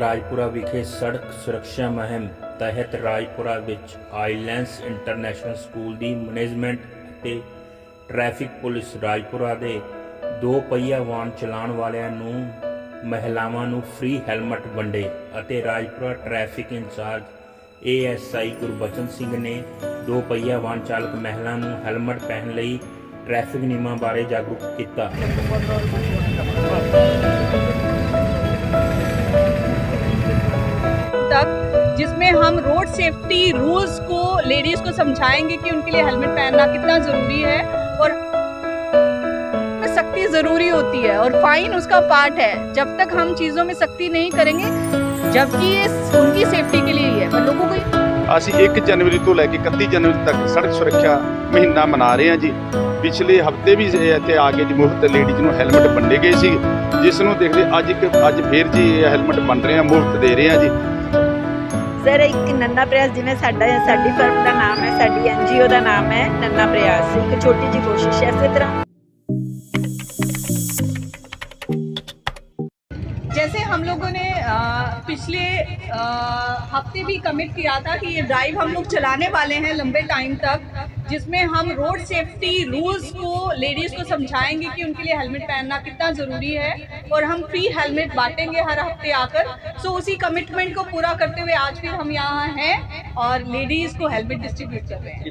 ਰਾਜਪੁਰਾ ਵਿਖੇ ਸੜਕ ਸੁਰੱਖਿਆ ਮੁਹਿੰਮ ਤਹਿਤ ਰਾਜਪੁਰਾ ਵਿੱਚ ਆਈਲੈਂਸ ਇੰਟਰਨੈਸ਼ਨਲ ਸਕੂਲ ਦੀ ਮੈਨੇਜਮੈਂਟ ਅਤੇ ਟ੍ਰੈਫਿਕ ਪੁਲਿਸ ਰਾਜਪੁਰਾ ਦੇ ਦੋ ਪਹੀਆ ਵਾਹਨ ਚਲਾਉਣ ਵਾਲਿਆਂ ਨੂੰ, ਮਹਿਲਾਵਾਂ ਨੂੰ ਫ੍ਰੀ ਹੈਲਮਟ ਵੰਡੇ ਅਤੇ Rajpura traffic incharge ASI Gurbachan Singh ਨੇ ਦੋ ਪਹੀਆ ਵਾਹਨ ਚਾਲਕ ਮਹਿਲਾ ਨੂੰ ਹੈਲਮਟ ਪਹਿਨ ਲਈ ਟ੍ਰੈਫਿਕ ਨਿਯਮਾਂ ਬਾਰੇ ਜਾਗਰੂਕ ਕੀਤਾ। जिसमें हम रोड सेफ्टी रूल्स को लेडीज को समझाएंगे कि उनके लिए हेलमेट पहनना कितना ज़रूरी है और में सख्ती ज़रूरी होती है और फाइन उसका पार्ट है जब तक हम चीज़ों में सख्ती नहीं करेंगे जबकि ये उनकी सेफ्टी के लिए ही है पर लोगों को ਅਸੀਂ 1 ਜਨਵਰੀ ਤੋਂ ਲੈ ਕੇ 31 ਜਨਵਰੀ ਤੱਕ ਸੜਕ ਸੁਰੱਖਿਆ ਮਹੀਨਾ ਮਨਾ ਰਹੇ ਹਾਂ ਜੀ ਪਿਛਲੇ ਹਫਤੇ ਵੀ ਇਹ ਇੱਥੇ ਆ ਕੇ ਜੀ ਮੁਫਤ ਲੇਡੀਜ਼ ਨੂੰ ਹੈਲਮਟ ਵੰਡੇ ਗਏ ਸੀ ਜਿਸ ਨੂੰ ਦੇਖਦੇ ਅੱਜ ਇੱਕ ਅੱਜ ਫੇਰ ਜੀ ਇਹ ਹੈਲਮਟ ਵੰਡ ਰਹੇ ਹਾਂ ਮੁਫਤ ਦੇ ਰਹੇ ਹਾਂ ਜੀ ਸਰ, ਇੱਕ ਨੰਨਾ ਪ੍ਰਯਾਸ ਜਿਵੇਂ ਸਾਡਾ, ਸਾਡੀ ਫਰਮ ਦਾ ਨਾਮ ਹੈ, ਸਾਡੀ ਐਨਜੀਓ ਦਾ ਨਾਮ ਹੈ, ਨੰਨਾ ਪ੍ਰਯਾਸ ਇੱਕ ਛੋਟੀ ਜਿਹੀ ਕੋਸ਼ਿਸ਼ ਹੈ, ਇਸੇ ਤਰ੍ਹਾਂ। जैसे हम लोगों ने अ, पिछले अ, हफ़्ते भी कमिट किया था कि ये ड्राइव हम लोग चलाने वाले हैं लंबे टाइम तक जिसमें हम रोड सेफ्टी रूल्स को लेडीज़ को समझाएँगे कि उनके लिए हेलमेट पहनना कितना ज़रूरी है और हम फ्री हेलमेट बांटेंगे हर हफ़्ते आकर। सो उसी कमिटमेंट को पूरा करते हुए आज फिर हम यहाँ हैं और लेडीज़ को हेलमेट डिस्ट्रीब्यूट कर रहे हैं?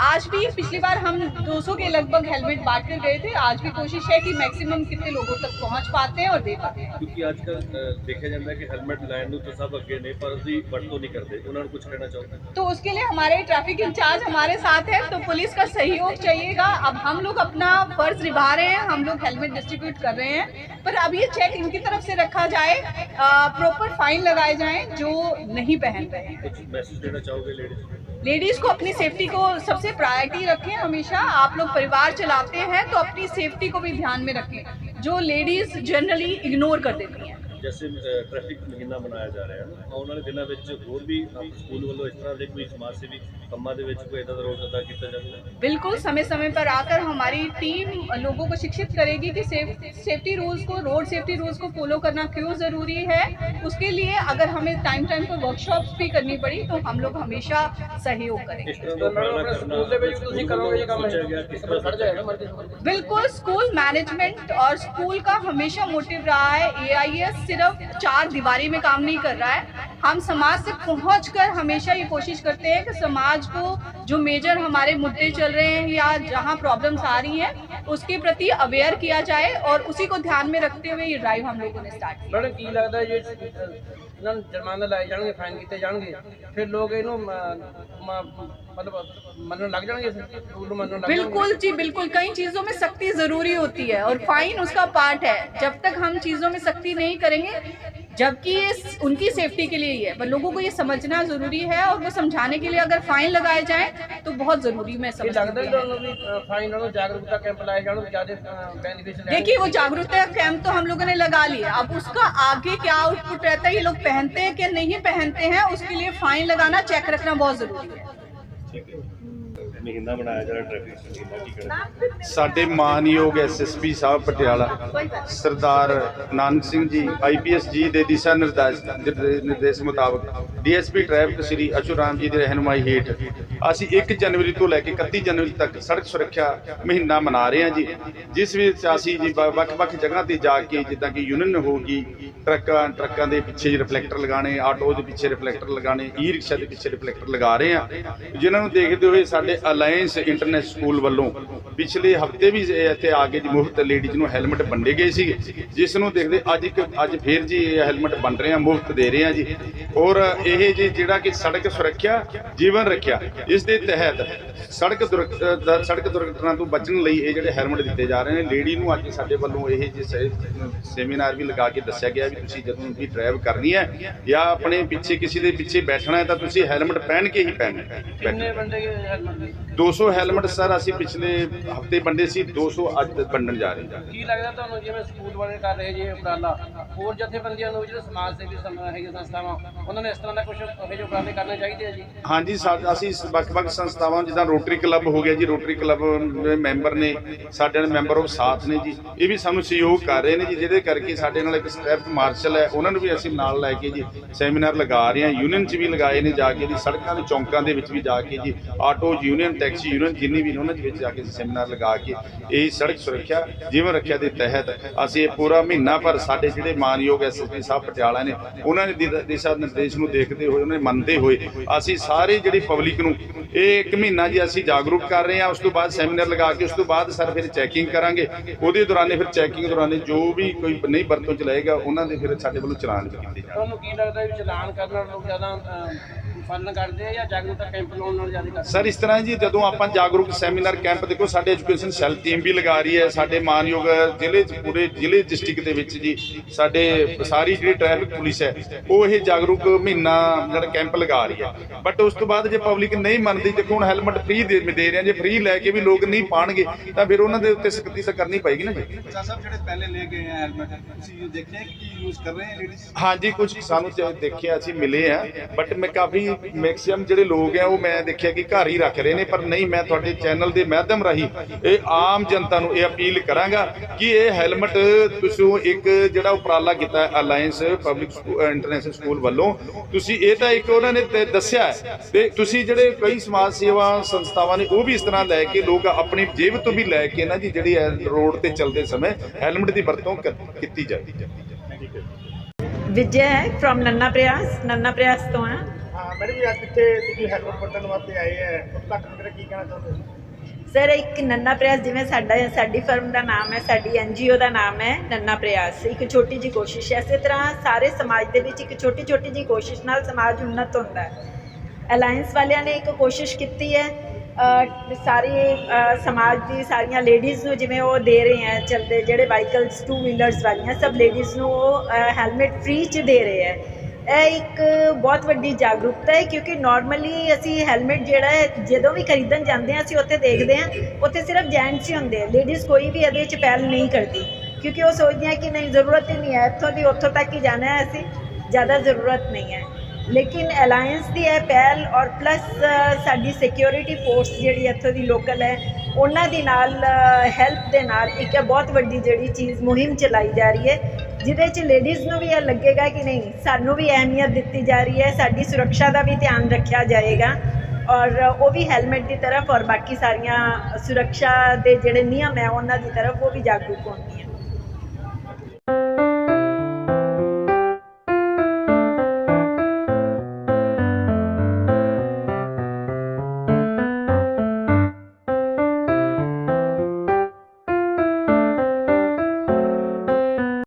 आज भी पिछली बार हम 200 के लगभग हेलमेट बांट कर गए थे। आज भी कोशिश है कि मैक्सिमम कितने लोगों तक पहुँच पाते हैं और दे पाते हैं। क्योंकि आजकल देखा जाता है कि हेलमेट लाइन तो सब अगे ने पर उसकी बढ़तो नहीं करते। उन्होंने कुछ कहना चाहते हैं। तो उसके लिए हमारे ट्रैफ़िक इंचार्ज हमारे साथ है तो पुलिस का सहयोग चाहिएगा। अब हम लोग अपना फ़र्ज़ निभा रहे हैं हम लोग हेलमेट डिस्ट्रीब्यूट कर रहे हैं। पर अब ये चेक इनकी तरफ़ से रखा जाए प्रॉपर फाइन लगाए जाए जो नहीं पहन रहे हैं। कुछ मैसेज देना चाहोगे लेडीज़ लेडीज को अपनी सेफ्टी को सबसे प्रायोरिटी रखें हमेशा आप लोग परिवार चलाते हैं तो अपनी सेफ्टी को भी ध्यान में रखें जो लेडीज जनरली इग्नोर कर देती हैं ਜੈਸੇ ਟ੍ਰੈਫਿਕ ਮਹੀਨਾ ਮਨਾਇਆ ਜਾ ਰਿਹਾ ਹੈ ਆਉਣ ਵਾਲੇ ਦਿਨਾਂ ਵਿੱਚ ਹੋਰ ਵੀ ਆਪ ਸਕੂਲ ਵੱਲੋਂ ਇਸ ਤਰ੍ਹਾਂ ਦੇ ਕੋਈ ਸਮਾਜ ਸੇਵੀ ਕੰਮਾਂ ਦੇ ਵਿੱਚ ਕੋਈ ਇਦਾਂ ਦਾ ਰੋਲ ਅਦਾ ਕੀਤਾ ਜਾਵੇ बिल्कुल समय समय पर आकर हमारी टीम लोगों को शिक्षित करेगी कि सेफ, सेफ्टी रूल्स को रोड सेफ्टी रूल्स को फॉलो करना क्यों ज़रूरी है उसके लिए अगर हमें टाइम टाइम पर वर्कशॉप्स भी करनी पड़ी तो हम लोग हमेशा सहयोग करेंगे ਇਸ ਤਰ੍ਹਾਂ ਦਾ ਉਪਰਾਲਾ ਕਰਨਾ ਤੁਸੀਂ ਕਰੋਗੇ ਇਹ ਕੰਮ ਸੋਚਿਆ ਗਿਆ ਕਿਸ ਤਰ੍ਹਾਂ ਖੜ ਜਾਏਗਾ बिल्कुल स्कूल मैनेजमेंट और स्कूल का हमेशा मोटिव रहा है एआईएस सिर्फ़ चार दीवारी में काम नहीं कर रहा है। हम समाज से पहुंचकर हमेशा ये कोशिश करते हैं कि समाज को जो मेजर हमारे मुद्दे चल रहे हैं या जहाँ प्रॉब्लम्स आ रही हैं उसके प्रति अवेयर किया जाए और उसी को ध्यान में रखते हुए ये ड्राइव हम लोगों ने स्टार्ट किया ਮੈਡਮ ਕੀ ਲੱਗਦਾ ਜੇ ਇਹਨਾਂ ਨੂੰ ਜੁਰਮਾਨਾ ਲਾਏ ਜਾਣਗੇ ਫਾਈਨ ਕੀਤੇ ਜਾਣਗੇ ਫਿਰ ਲੋਕ ਇਹਨੂੰ ਮ- ਮ- ਮਤਲਬ ਮੰਨਣ ਲੱਗ ਜਾਣਗੇ ਇਸ ਰੂਲ ਨੂੰ ਮੰਨਣ ਲੱਗ ਜਾਣਗੇ बिल्कुल जी बिल्कुल कई चीजों में सख्ती जरूरी होती है और फाइन उसका पार्ट है जब तक हम चीजों में सख्ती नहीं करेंगे जबकि ये उनकी सेफ्टी के लिए ही है। पर लोगों को ये समझना ज़रूरी है और वो समझाने के लिए अगर फाइन लगाए जाए तो बहुत ज़रूरी मैं देखिए वो जागरूकता कैंप तो हम लोगों ने लगा लिया अब उसका आगे क्या आउटपुट रहता है ये लोग पहनते हैं कि नहीं पहनते हैं उसके लिए फाइन लगाना चेक रखना बहुत ज़रूरी है। ਮਹੀਨਾ ਮਨਾਇਆ ਜਾ ਰਿਹਾ ਟ੍ਰੈਫਿਕ ਮਹੀਨਾ ਕੀ ਕਹਿਣਾ ਸਾਡੇ ਮਾਨਯੋਗ ਐਸਐਸਪੀ ਸਾਹਿਬ ਪਟਿਆਲਾ, ਸਰਦਾਰ ਨਾਨਕ ਸਿੰਘ ਜੀ ਆਈਪੀਐਸ ਜੀ ਦੇ ਦਿਸ਼ਾ ਨਿਰਦੇਸ਼ ਨਿਰਦੇਸ਼ ਮੁਤਾਬਕ ਡੀਐਸਪੀ ਟ੍ਰੈਫਿਕ ਸ੍ਰੀ ਅਸ਼ੁਰਾਮ ਜੀ ਦੀ ਰਹਿਨਮਾਈ ਹੇਠ ਅਸੀਂ 1 ਜਨਵਰੀ ਤੋਂ ਲੈ ਕੇ 31 ਜਨਵਰੀ ਤੱਕ ਸੜਕ ਸੁਰੱਖਿਆ ਮਹੀਨਾ ਮਨਾ ਰਹੇ ਹਾਂ ਜੀ। ਜਿਸ ਵਿੱਚ ਅਸੀਂ ਜੀ ਵ- ਵੱਖ-ਵੱਖ ਜਗ੍ਹਾ ਤੇ ਜਾ ਕੇ ਜਿੱਦਾਂ ਕਿ ਯੂਨੀਅਨ ਹੋ ਗਈ, ਟਰੱਕਾਂ ਟਰੱਕਾਂ ਦੇ ਪਿੱਛੇ ਰਿਫਲੈਕਟਰ ਲਗਾਣੇ ਆਟੋ ਦੇ ਪਿੱਛੇ ਰਿਫਲੈਕਟਰ ਲਗਾਣੇ ਈ ਰਿਕਸ਼ਾ ਦੇ ਪਿੱਛੇ ਰਿਫਲੈਕਟਰ ਲਗਾ ਰਹੇ ਹਾਂ। ਜਿਨ੍ਹਾਂ ਨੂੰ ਦੇਖਦੇ ਹੋਏ ਸਾਡੇ ਅਲਾਈਅੰਸ ਇੰਟਰਨੈਸ਼ਨਲ ਸਕੂਲ ਵੱਲੋਂ ਪਿਛਲੇ ਹਫ਼ਤੇ ਵੀ ਇਹ ਇੱਥੇ ਆ ਕੇ ਮੁਫਤ ਲੇਡੀਜ਼ ਨੂੰ ਹੈਲਮਟ ਵੰਡੇ ਗਏ ਸੀ ਜਿਸ ਨੂੰ ਦੇਖਦੇ ਅੱਜ ਇੱਕ ਅੱਜ ਫੇਰ ਜੀ ਇਹ ਹੈਲਮਟ ਵੰਡ ਰਹੇ ਹਾਂ ਮੁਫਤ ਦੇ ਰਹੇ ਹਾਂ ਜੀ। ਔਰ ਇਹ ਜੀ ਜਿਹੜਾ ਕਿ ਸੜਕ ਸੁਰੱਖਿਆ, ਜੀਵਨ ਰੱਖਿਆ, ਇਸ ਦੇ ਤਹਿਤ ਸੜਕ ਦੁਰਘ- ਸੜਕ ਦੁਰਘਟਨਾ ਤੋਂ ਬਚਣ ਲਈ ਇਹ ਜਿਹੜੇ ਹੈਲਮਟ ਦਿੱਤੇ ਜਾ ਰਹੇ ਨੇ, ਲੇਡੀ ਨੂੰ ਅੱਜ ਸਾਡੇ ਵੱਲੋਂ ਇਹ ਜੇ ਸੈਮੀਨਾਰ ਵੀ ਲਗਾ ਕੇ ਦੱਸਿਆ ਗਿਆ ਵੀ ਤੁਸੀਂ ਜਦੋਂ ਵੀ ਡਰਾਈਵ ਕਰਨੀ ਹੈ ਜਾਂ ਆਪਣੇ ਪਿੱਛੇ ਕਿਸੇ ਦੇ ਪਿੱਛੇ ਬੈਠਣਾ ਹੈ ਤਾਂ ਤੁਸੀਂ ਹੈਲਮਟ ਪਹਿਨ ਕੇ ਹੀ ਪਹਿਨਣਾ ਹੈ ਕਿੰਨੇ ਬੰਦੇ ਹੈਲਮਟ? 200 ਹੈਲਮਟ ਸਰ ਅਸੀਂ ਪਿਛਲੇ ਹਫ਼ਤੇ ਵੰਡੇ ਸੀ 200 ਅੱਜ ਵੰਡਣ ਜਾ ਰਹੇ ਹਾਂ। ਕੀ ਲੱਗਦਾ ਤੁਹਾਨੂੰ ਜਿਵੇਂ ਸਕੂਲ ਵਾਲੇ ਕਰ ਰਹੇ ਜੀ ਉਪਰਾਲਾ ਹੋਰ ਜਥੇਬੰਦੀਆਂ ਨੂੰ ਜਿਹੜੇ ਸਮਾਜ ਸੇਵੀ ਸਮ- ਹੈਗੇ ਸੰਸਥਾਵਾਂ ਉਹਨਾਂ ਨੇ ਇਸ ਤਰ੍ਹਾਂ ਦਾ ਕੁਝ ਇਹੋ ਜਿਹੇ ਉਪਰਾਲੇ ਕਰਨੇ ਚਾਹੀਦੇ ਆ ਜੀ? ਹਾਂਜੀ ਅਸੀਂ ਵੱਖ-ਵੱਖ ਸੰਸਥਾਵਾਂ ਜਿੱਦਾਂ ਰੋਟਰੀ ਕਲੱਬ ਹੋ ਗਿਆ ਜੀ ਰੋਟਰੀ ਕਲੱਬ ਦੇ ਮੈਂਬਰ ਨੇ ਸਾਡੇ ਨਾਲ ਮੈਂਬਰ ਆਫ ਸਾਥ ਨੇ ਜੀ ਇਹ ਵੀ ਸਾਨੂੰ ਸਹਿਯੋਗ ਕਰ ਰਹੇ ਨੇ ਜੀ ਜਿਹਦੇ ਕਰਕੇ ਸਾਡੇ ਨਾਲ ਇੱਕ ਸਟ੍ਰੈਫਟ ਮਾਰਸ਼ਲ ਹੈ ਉਹਨਾਂ ਨੂੰ ਵੀ ਅਸੀਂ ਨਾਲ ਲੈ ਕੇ ਜੀ ਸੈਮੀਨਾਰ ਲਗਾ ਰਹੇ ਹਾਂ ਯੂਨੀਅਨ 'ਚ ਵੀ ਲਗਾਏ ਨੇ ਜਾ ਕੇ ਜੀ ਸੜਕਾਂ ਦੇ ਚੌਂਕਾਂ ਦੇ ਵਿੱਚ ਵੀ ਜਾ ਕੇ ਜੀ ਆਟੋ ਯੂਨੀਅਨ ਟੈਕਸੀ ਯੂਨੀਅਨ ਜਿੰਨੀ ਵੀ ਉਹਨਾਂ ਦੇ ਵਿੱਚ ਜਾ ਕੇ ਸੈਮੀਨਾਰ ਲਗਾ ਕੇ ਇਹ ਸੜਕ ਸੁਰੱਖਿਆ, ਜੀਵਨ ਰੱਖਿਆ ਦੇ ਤਹਿਤ ਅਸੀਂ ਇਹ ਪੂਰਾ ਮਹੀਨਾ ਭਰ ਸਾਡੇ ਜਿਹੜੇ ਮਾਨਯੋਗ ਐਸਐਸਪੀ ਸਾਹਿਬ ਪਟਿਆਲਾ ਨੇ, ਉਹਨਾਂ ਦੇ ਦਿਸ਼ਾ ਨਿਰਦੇਸ਼ ਨੂੰ ਦੇਖਦੇ ਹੋਏ, ਉਹਨਾਂ ਨੇ ਮੰਨਦੇ ਹੋਏ ਅਸੀਂ ਸਾਰੇ ਜਿਹੜੀ ਪਬਲਿਕ ਨੂੰ ਇਹ ਇੱਕ ਮਹੀਨਾ ਜੀ ਅਸੀਂ ਜਾਗਰੂਕ ਕਰ ਰਹੇ ਹਾਂ, ਉਸ ਤੋਂ ਬਾਅਦ ਸੈਮੀਨਾਰ ਲਗਾ ਕੇ, ਉਸ ਤੋਂ ਬਾਅਦ ਸਰ ਫਿਰ ਚੈਕਿੰਗ ਕਰਾਂਗੇ। ਉਹਦੇ ਦੌਰਾਨੇ ਫਿਰ ਚੈਕਿੰਗ ਦੌਰਾਨੇ ਜੋ ਵੀ ਕੋਈ ਨਹੀਂ ਵਰਤੋਂ ਚ ਲਏਗਾ, ਉਹਨਾਂ ਦੇ ਫਿਰ ਸਾਡੇ ਵੱਲੋਂ ਚਲਾਨ ਕੀਤੇ ਜਾਣਗੇ। ਤੁਹਾਨੂੰ ਕੀ ਲੱਗਦਾ ਵੀ ਚਲਾਨ ਕਰਨ ਨਾਲ ਜ਼ਿਆਦਾ ਪਾਲਣ ਕਰਦੇ ਆ ਜਾਂ ਜਾਗਰੂਕਤਾ ਕੈਂਪ ਲਾਉਣ ਨਾਲ ਜ਼ਿਆਦਾ ਕਰਦੇ ਸਰ ਇਸ ਤਰ੍ਹਾਂ ਜੀ ਜਦੋਂ ਆਪਾਂ ਜਾਗਰੂਕ ਸੈਮੀਨਾਰ ਕੈਂਪ ਦੇਖੋ ਸਾਡੇ ਐਜੂਕੇਸ਼ਨ ਸੈੱਲ ਟੀਮ ਵੀ ਲਗਾ ਰਹੀ ਹੈ ਸਾਡੇ ਮਾਨਯੋਗ ਜ਼ਿਲ੍ਹੇ 'ਚ ਪੂਰੇ ਜ਼ਿਲ੍ਹੇ ਡਿਸਟ੍ਰਿਕਟ ਦੇ ਵਿੱਚ ਜੀ ਸਾਡੇ ਸਾਰੀ ਜਿਹੜੀ ਟ੍ਰੈਫਿਕ ਪੁਲਿਸ ਹੈ ਉਹ ਇਹ ਜਾਗਰੂਕ ਮਹੀਨਾ ਜਿਹੜਾ ਕੈਂਪ ਲਗਾ ਰਹੀ ਹੈ। ਬਟ ਉਸ ਤੋਂ ਬਾਅਦ ਜੇ ਪਬਲਿਕ ਨਹੀਂ ਮੰਨਦੀ ਦੇਖੋ ਹੁਣ ਹੈਲਮਟ ਫ੍ਰੀ ਦੇ ਦੇ ਰਹੇ ਆ ਜੇ ਫ੍ਰੀ ਲੈ ਕੇ ਵੀ ਲੋਕ ਨਹੀਂ ਪਾਣਗੇ ਤਾਂ ਫਿਰ ਉਹਨਾਂ ਦੇ ਉੱਤੇ ਸਖਤੀ ਤਾਂ ਕਰਨੀ ਪਏਗੀ ਨਾ ਜੀ ਸਾਹਿਬ ਜਿਹੜੇ ਪਹਿਲੇ ਲੈ ਗਏ ਆ ਹੈਲਮਟ ਤੁਸੀਂ ਦੇਖਿਆ ਕਿ ਯੂਜ਼ ਕਰ ਰਹੇ ਹੈ ਲੇਡੀਜ਼ ਹਾਂਜੀ ਕੁਝ ਸਾਨੂੰ ਦੇਖਿਆ ਅਸੀਂ ਮਿਲੇ ਆ ਬਟ ਮੈਂ ਕਾਫੀ ਮੈਕਸਿਮਮ ਜਿਹੜੇ ਲੋਕ ਆ, ਉਹ ਮੈਂ ਦੇਖਿਆ ਕਿ ਘਰ ਹੀ ਰੱਖ ਰਹੇ ਨੇ, ਪਰ ਨਹੀਂ, ਮੈਂ ਤੁਹਾਡੇ ਚੈਨਲ ਦੇ ਮਾਧਿਅਮ ਰਾਹੀਂ ਇਹ ਆਮ ਜਨਤਾ ਨੂੰ ਇਹ ਅਪੀਲ ਕਰਾਂਗਾ ਕਿ ਇਹ ਹੈਲਮਟ ਤੁਸੀਂ ਇੱਕ ਜਿਹੜਾ ਉਪਰਾਲਾ ਕੀਤਾ ਅਲਾਈਅੰਸ ਪਬਲਿਕ ਇੰਟਰਨੈਸ਼ਨਲ ਸਕੂਲ ਵੱਲੋਂ, ਤੁਸੀਂ ਇਹ ਤਾਂ ਇੱਕ ਉਹਨਾਂ ਨੇ ਦੱਸਿਆ ਤੇ ਤੁਸੀਂ ਜਿਹੜੇ ਕਈ ਸਮਾਜ ਸੇਵਾ ਸੰਸਥਾਵਾਂ ਨੇ, ਉਹ ਵੀ ਇਸ ਤਰ੍ਹਾਂ ਲੈ ਕੇ ਲੋਕ ਆਪਣੀ ਜੇਬ ਤੋਂ ਵੀ ਲੈ ਕੇ ਨਾ ਜੀ, ਜਿਹੜੀ ਰੋਡ ਤੇ ਚੱਲਦੇ ਸਮੇਂ ਹੈਲਮਟ ਦੀ ਵਰਤੋਂ ਕਰ- ਕੀਤੀ ਜਾਏ ਵਿਜੇ ਹੈ ਫਰੋਮ ਨੰਨਾ ਪ੍ਰਯਾਸ ਨੰਨਾ ਪ੍ਰਯਾਸ ਤੋਂ ਹਾਂ ਮੈਡਮ ਜੀ, ਅੱਜ ਇੱਥੇ ਤੁਸੀਂ ਹੈਲਮਟ ਵੰਡਣ ਵਾਸਤੇ ਆਏ ਹੈ ਉਸ ਤੱਕ ਮੇਰੇ ਕੀ ਕਹਿਣਾ ਚਾਹੁੰਦੇ ਹੋ? ਸਰ ਇੱਕ ਨੰਨਾ ਪ੍ਰਯਾਸ ਜਿਵੇਂ ਸਾਡਾ, ਸਾਡੀ ਫਰਮ ਦਾ ਨਾਮ ਹੈ ਸਾਡੀ ਐਨਜੀਓ ਦਾ ਨਾਮ ਹੈ ਨੰਨਾ ਪ੍ਰਯਾਸ ਇੱਕ ਛੋਟੀ ਜੀ ਕੋਸ਼ਿਸ਼ ਹੈ ਇਸੇ ਤਰ੍ਹਾਂ ਸਾਰੇ ਸਮਾਜ ਦੇ ਵਿੱਚ ਇੱਕ ਛੋਟੀ ਛੋਟੀ ਜੀ ਕੋਸ਼ਿਸ਼ ਨਾਲ ਸਮਾਜ ਉੱਨਤ ਹੁੰਦਾ ਹੈ ਅਲਾਈਅੰਸ ਵਾਲਿਆਂ ਨੇ ਇੱਕ ਕੋਸ਼ਿਸ਼ ਕੀਤੀ ਹੈ ਸਾਰੇ ਸਮਾਜ ਦੀ ਸਾਰੀਆਂ ਲੇਡੀਜ਼ ਨੂੰ ਜਿਵੇਂ ਉਹ ਦੇ ਰਹੇ ਹੈ ਚਲਦੇ ਜਿਹੜੇ ਵਾਹੀਕਲਸ ਟੂ ਵੀਲਰਸ ਵਾਲੀਆਂ, ਸਭ ਲੇਡੀਜ਼ ਨੂੰ ਉਹ ਹੈਲਮਟ ਫ੍ਰੀ ਚ ਦੇ ਰਹੇ ਹੈ ਇਹ ਇੱਕ ਬਹੁਤ ਵੱਡੀ ਜਾਗਰੂਕਤਾ ਹੈ, ਕਿਉਂਕਿ ਨਾਰਮਲੀ ਅਸੀਂ ਹੈਲਮਟ ਜਿਹੜਾ ਹੈ, ਜਦੋਂ ਵੀ ਖਰੀਦਣ ਜਾਂਦੇ ਹਾਂ, ਅਸੀਂ ਉੱਥੇ ਦੇਖਦੇ ਹਾਂ, ਉੱਥੇ ਸਿਰਫ ਜੈਂਟਸ ਹੀ ਹੁੰਦੇ ਆ ਲੇਡੀਜ਼ ਕੋਈ ਵੀ ਇਹਦੇ 'ਚ ਪਹਿਲ ਨਹੀਂ ਕਰਦੀ, ਕਿਉਂਕਿ ਉਹ ਸੋਚਦੀਆਂ ਕਿ ਨਹੀਂ, ਜ਼ਰੂਰਤ ਹੀ ਨਹੀਂ ਹੈ, ਇੱਥੋਂ ਦੀ ਉੱਥੋਂ ਤੱਕ ਹੀ ਜਾਣਾ ਹੈ ਅਸੀਂ, ਜ਼ਿਆਦਾ ਜ਼ਰੂਰਤ ਨਹੀਂ ਹੈ। ਲੇਕਿਨ ਅਲਾਈਅੰਸ ਦੀ ਇਹ ਪਹਿਲ ਔਰ ਪਲੱਸ ਸਾਡੀ ਸਿਕਿਉਰਿਟੀ ਫੋਰਸ ਜਿਹੜੀ ਇੱਥੋਂ ਦੀ ਲੋਕਲ ਹੈ, ਉਹਨਾਂ ਦੇ ਨਾਲ ਹੈਲਪ ਦੇ ਨਾਲ ਇੱਕ ਬਹੁਤ ਵੱਡੀ ਜਿਹੜੀ ਚੀਜ਼ ਮੁਹਿੰਮ ਚਲਾਈ ਜਾ ਰਹੀ ਹੈ ਜਿਹਦੇ 'ਚ ਲੇਡੀਜ਼ ਨੂੰ ਵੀ ਇਹ ਲੱਗੇਗਾ ਕਿ ਨਹੀਂ, ਸਾਨੂੰ ਵੀ ਅਹਿਮੀਅਤ ਦਿੱਤੀ ਜਾ ਰਹੀ ਹੈ, ਸਾਡੀ ਸੁਰੱਖਿਆ ਦਾ ਵੀ ਧਿਆਨ ਰੱਖਿਆ ਜਾਏਗਾ ਔਰ ਉਹ ਵੀ ਹੈਲਮਟ ਦੀ ਤਰਫ ਔਰ ਬਾਕੀ ਸਾਰੀਆਂ ਸੁਰੱਖਿਆ ਦੇ ਜਿਹੜੇ ਨਿਯਮ ਹੈ ਉਹਨਾਂ ਦੀ ਤਰਫ ਉਹ ਵੀ ਜਾਗਰੂਕ ਹੋਣਗੀਆਂ।